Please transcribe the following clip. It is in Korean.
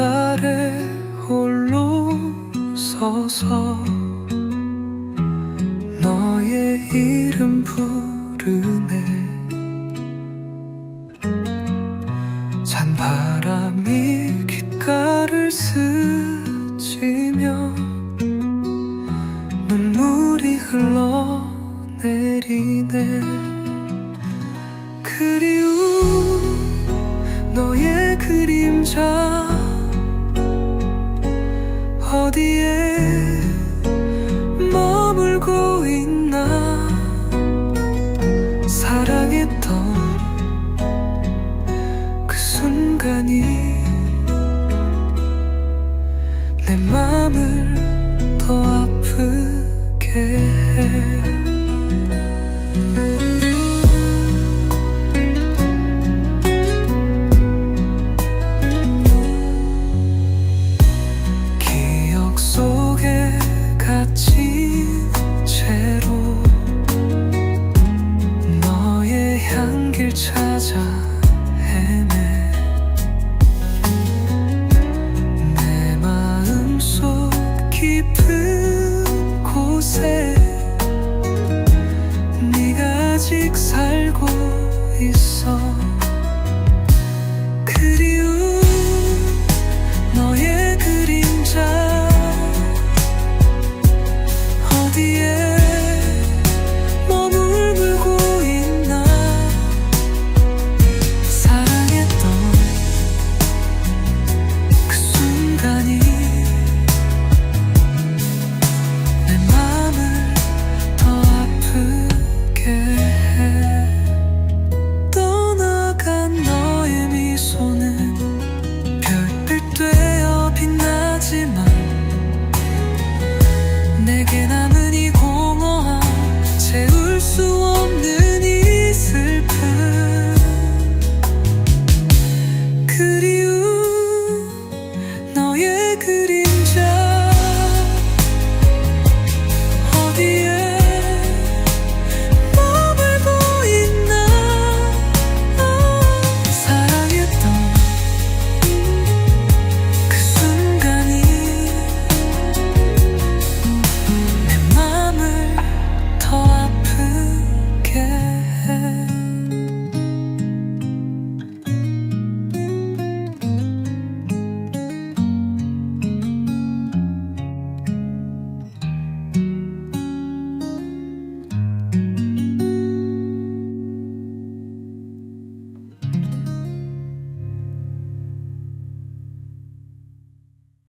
아래 홀로 서서 너의 이름 부르네. 찬 바람이 귓가를 스치며 눈물이 흘러내리네. 그리움 너의 그림자 있던 그 순간이 내 맘을 더 아프게 해. 찾아 헤매 내 마음 속 깊은 곳에 네가 아직 살고 있어.